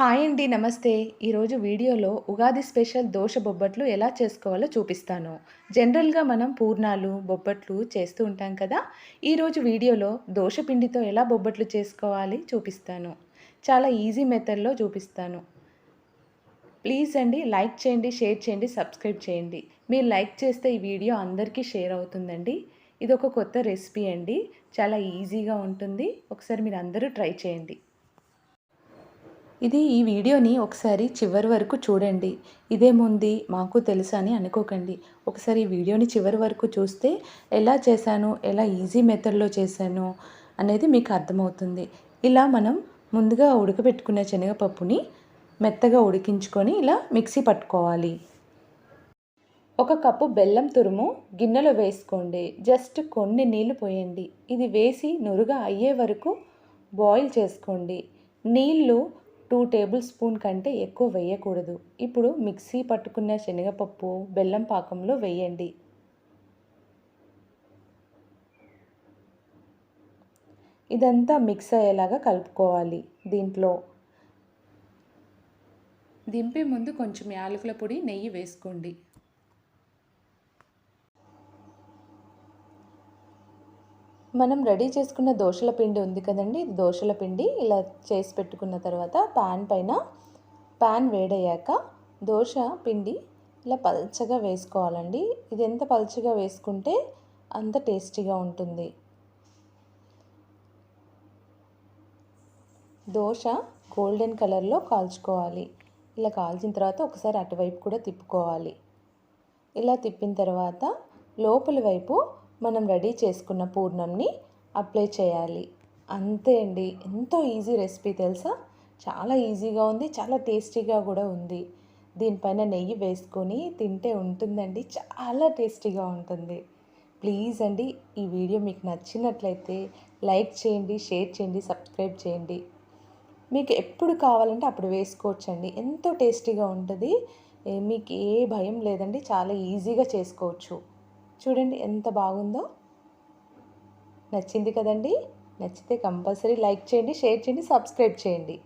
Hi అండి నమస్తే. ఈరోజు వీడియోలో ఉగాది స్పెషల్ దోశ బొబ్బట్లు ఎలా చేసుకోవాలో చూపిస్తాను. జనరల్గా మనం పూర్ణాలు బొబ్బట్లు చేస్తూ ఉంటాం కదా. ఈరోజు వీడియోలో దోశ పిండితో ఎలా బొబ్బట్లు చేసుకోవాలి చూపిస్తాను. చాలా ఈజీ మెథడ్లో చూపిస్తాను. ప్లీజ్ అండి లైక్ చేయండి షేర్ చేయండి సబ్స్క్రైబ్ చేయండి. మీరు లైక్ చేస్తే ఈ వీడియో అందరికీ షేర్ అవుతుందండి. ఇది ఒక కొత్త రెసిపీ అండి. చాలా ఈజీగా ఉంటుంది. ఒకసారి మీరు అందరూ ట్రై చేయండి. ఇది ఈ వీడియోని ఒకసారి చివరి వరకు చూడండి. ఇదేముంది మాకు తెలుసా అని అనుకోకండి. ఒకసారి ఈ వీడియోని చివరి వరకు చూస్తే ఎలా చేశాను ఎలా ఈజీ మెథడ్లో చేశాను అనేది మీకు అర్థమవుతుంది. ఇలా మనం ముందుగా ఉడకబెట్టుకునే శనగపప్పుని మెత్తగా ఉడికించుకొని ఇలా మిక్సీ పట్టుకోవాలి. ఒక కప్పు బెల్లం తురుము గిన్నెలో వేసుకోండి. జస్ట్ కొన్ని నీళ్ళు పోయండి. ఇది వేసి నురుగా అయ్యే వరకు బాయిల్ చేసుకోండి. నీళ్ళు టూ టేబుల్ స్పూన్ కంటే ఎక్కువ వేయకూడదు. ఇప్పుడు మిక్సీ పట్టుకున్న శనగపప్పు బెల్లం పాకంలో వేయండి. ఇదంతా మిక్స్ అయ్యేలాగా కలుపుకోవాలి దీంట్లో. దింపే ముందు కొంచెం యాలకుల పొడి నెయ్యి వేసుకోండి. మనం రెడీ చేసుకున్న దోశల పిండి ఉంది కదండి ఇది దోశల పిండి. ఇలా చేసి పెట్టుకున్న తర్వాత ప్యాన్ పైన ప్యాన్ వేడయ్యాక దోశ పిండి ఇలా పల్చగా వేసుకోవాలండి. ఇది ఎంత పల్చగా వేసుకుంటే అంత టేస్టీగా ఉంటుంది. దోశ గోల్డెన్ కలర్లో కాల్చుకోవాలి. ఇలా కాల్చిన తర్వాత ఒకసారి అటువైపు కూడా తిప్పుకోవాలి. ఇలా తిప్పిన తర్వాత లోపల వైపు మనం రెడీ చేసుకున్న పూర్ణంని అప్లై చేయాలి. అంతే అండి. ఎంతో ఈజీ రెసిపీ తెలుసా? చాలా ఈజీగా ఉంది చాలా టేస్టీగా కూడా ఉంది. దీనిపైన నెయ్యి వేసుకొని తింటే ఉంటుందండి చాలా టేస్టీగా ఉంటుంది. ప్లీజ్ అండి ఈ వీడియో మీకు నచ్చినట్లయితే లైక్ చేయండి షేర్ చేయండి సబ్స్క్రైబ్ చేయండి. మీకు ఎప్పుడు కావాలంటే అప్పుడు వేసుకోవచ్చండి. ఎంతో టేస్టీగా ఉంటుంది. మీకు ఏ భయం లేదండి చాలా ఈజీగా చేసుకోవచ్చు. చూడండి ఎంత బాగుందో. నచ్చింది కదండి? నచ్చితే కంపల్సరీ లైక్ చేయండి షేర్ చేయండి సబ్స్క్రైబ్ చేయండి.